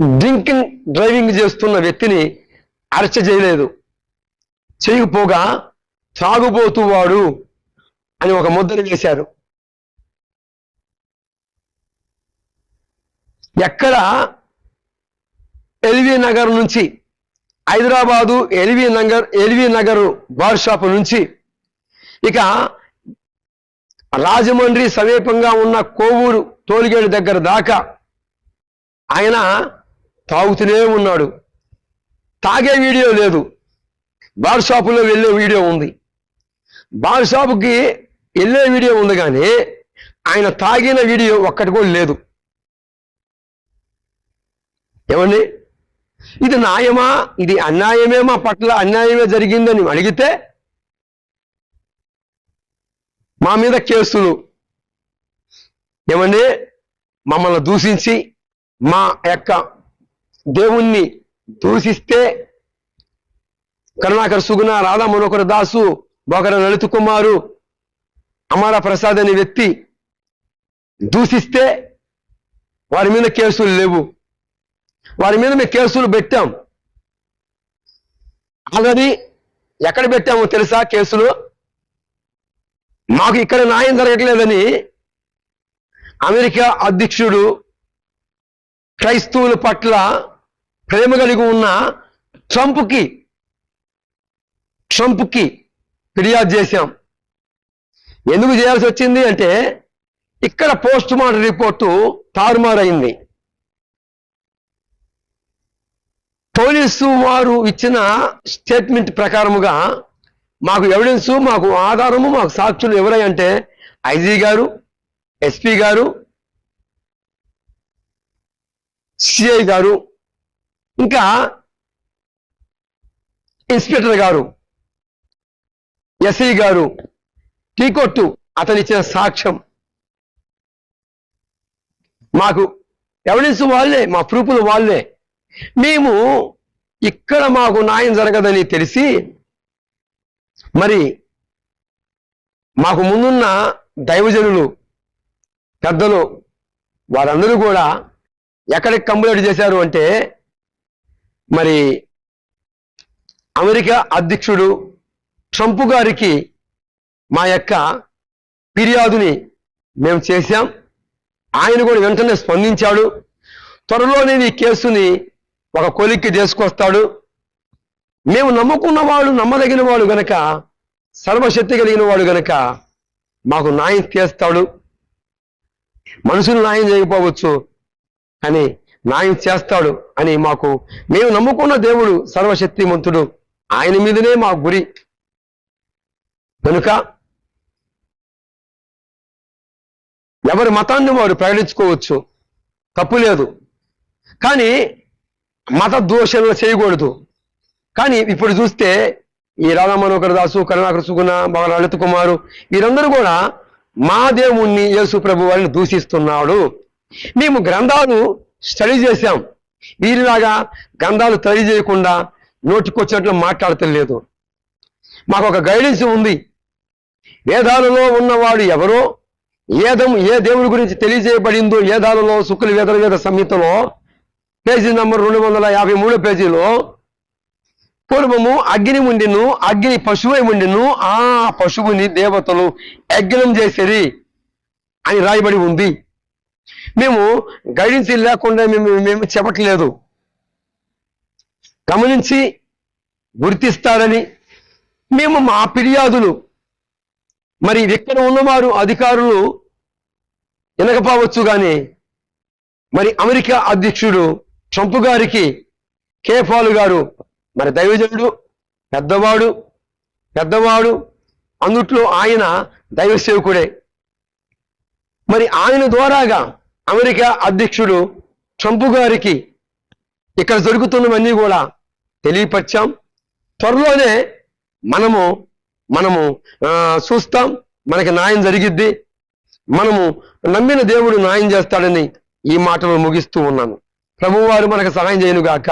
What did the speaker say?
Drinking driving చేస్తున్న వ్యక్తిని arrest చేయలేదు. చేయకపోగా తాగుబోతు వాడు అని ఒక ముద్ర వేశారు. ఎక్కడ ఎల్వి నగర్ నుంచి Hyderabad LV Nagar LV Nagar bar shop నుంచి ఇక రాజమండ్రి సమీపంగా ఉన్న కోవూరు టోల్గేట్ దగ్గర దాకా ఆయన తాగుతూనే ఉన్నాడు. తాగే వీడియో లేదు. బార్ షాపులో వెళ్ళే వీడియో ఉంది. బార్ షాపుకి వెళ్ళే వీడియో ఉంది కానీ ఆయన తాగిన వీడియో ఒక్కటి కూడా లేదు. ఏమండి? ఇది న్యాయమా? ఇది అన్యాయమే మా పట్ల అన్యాయమే జరిగిందని అడిగితే మా మీద కేసులు. ఏమండి? మమ్మల్ని దూషించి మా యొక్క దేవుణ్ణి దూషిస్తే కరుణాకర్ సుగుణ రాధా మనోకర దాసు బోకర లలిత కుమారు అమర ప్రసాద్ అనే వ్యక్తి దూషిస్తే వారి మీద కేసులు లేవు. వారి మీద మేము కేసులు పెట్టాం. ఆల్రెడీ ఎక్కడ పెట్టామో తెలుసా కేసులు? మాకు ఇక్కడ న్యాయం జరగట్లేదని అమెరికా అధ్యక్షుడు క్రైస్తవుల పట్ల ప్రేమ కలిగి ఉన్న ట్రంప్కి ట్రంప్కి ఫిర్యాదు చేశాం. ఎందుకు చేయాల్సి వచ్చింది అంటే ఇక్కడ పోస్ట్ మార్టం రిపోర్టు తారుమారైంది. పోలీసు వారు ఇచ్చిన స్టేట్మెంట్ ప్రకారముగా మాకు ఎవిడెన్స్ మాకు ఆధారము మాకు సాక్షులు ఎవరై అంటే ఐజీ గారు ఎస్పీ గారు సిఐ గారు ఇంకా ఇన్స్పెక్టర్ గారు ఎస్ఐ గారు టీకొట్టు కొట్టు అతనిచ్చిన సాక్ష్యం. మాకు ఎవిడెన్స్ వాళ్ళే మా ప్రూఫ్లు వాళ్ళే. మేము ఇక్కడ మాకు న్యాయం జరగదని తెలిసి మరి మాకు ముందున్న దైవజనులు పెద్దలు వారందరూ కూడా ఎక్కడికి కంప్లైంట్ చేశారు అంటే మరి అమెరికా అధ్యక్షుడు ట్రంప్ గారికి మా యొక్క ఫిర్యాదుని మేము చేశాం. ఆయన కూడా వెంటనే స్పందించాడు. త్వరలోనే ఈ కేసుని ఒక కొలిక్కి తీసుకొస్తాడు. మేము నమ్ముకున్న వాడు నమ్మదగిన వాడు గనక సర్వశక్తి కలిగిన వాడు గనక మాకు న్యాయం చేస్తాడు. మనుషులు న్యాయం చేయకపోవచ్చు. అని న్యాయం చేస్తాడు అని మాకు మేము నమ్ముకున్న దేవుడు సర్వశక్తిమంతుడు. ఆయన మీదనే మా గురి. కనుక ఎవరి మతాన్ని వారు ప్రకటించుకోవచ్చు? తప్పు లేదు. కానీ మత దోషణలు చేయకూడదు. కానీ ఇప్పుడు చూస్తే ఈ రాధా మనోహర్ దాసు కరుణాకర్ సుగుణ బాగా లలిత కుమారు వీరందరూ కూడా మా దేవుణ్ణి యేసు ప్రభు వారిని దూషిస్తున్నాడు. మేము గ్రంథాలు స్టడీ చేశాం. వీరిలాగా గ్రంథాలు స్టడీ చేయకుండా నోటికొచ్చినట్లు మాట్లాడతలేదు మాకు ఒక గైడెన్స్ ఉంది. వేదాలలో ఉన్నవాడు ఎవరో ఏదం ఏ దేవుడి గురించి తెలియజేయబడిందో ఏదాలలో శుక్ల వేదల వేద సంహితలో పేజీ నంబర్ రెండు వందల యాభై మూడో పేజీలో పూర్వము అగ్ని ఉండిను అగ్ని పశువై ఉండిను ఆ పశువుని దేవతలు యజ్ఞం చేసేది అని రాయబడి ఉంది. మేము గైడెన్స్ లేకుండా మేము మేము చెప్పట్లేదు. గమనించి గుర్తిస్తారని మేము మా ఫిర్యాదులు. మరి ఇక్కడ ఉన్నవారు అధికారులు వినకపోవచ్చు కానీ మరి అమెరికా అధ్యక్షుడు ట్రంప్ గారికి కేఫాలు గారు మరి దైవజనుడు పెద్దవాడు పెద్దవాడు అందుట్లో ఆయన దైవ సేవకుడే మరి ఆయన ద్వారాగా అమెరికా అధ్యక్షుడు ట్రంప్ గారికి ఇక్కడ జరుగుతున్నవన్నీ కూడా తెలియపరిచాం. త్వరలోనే మనము మనము చూస్తాం. మనకి న్యాయం జరిగిద్ది. మనము నమ్మిన దేవుడు న్యాయం చేస్తాడని ఈ మాటలు ముగిస్తూ ఉన్నాను. ప్రభువారు మనకు సహాయం చేయను గాక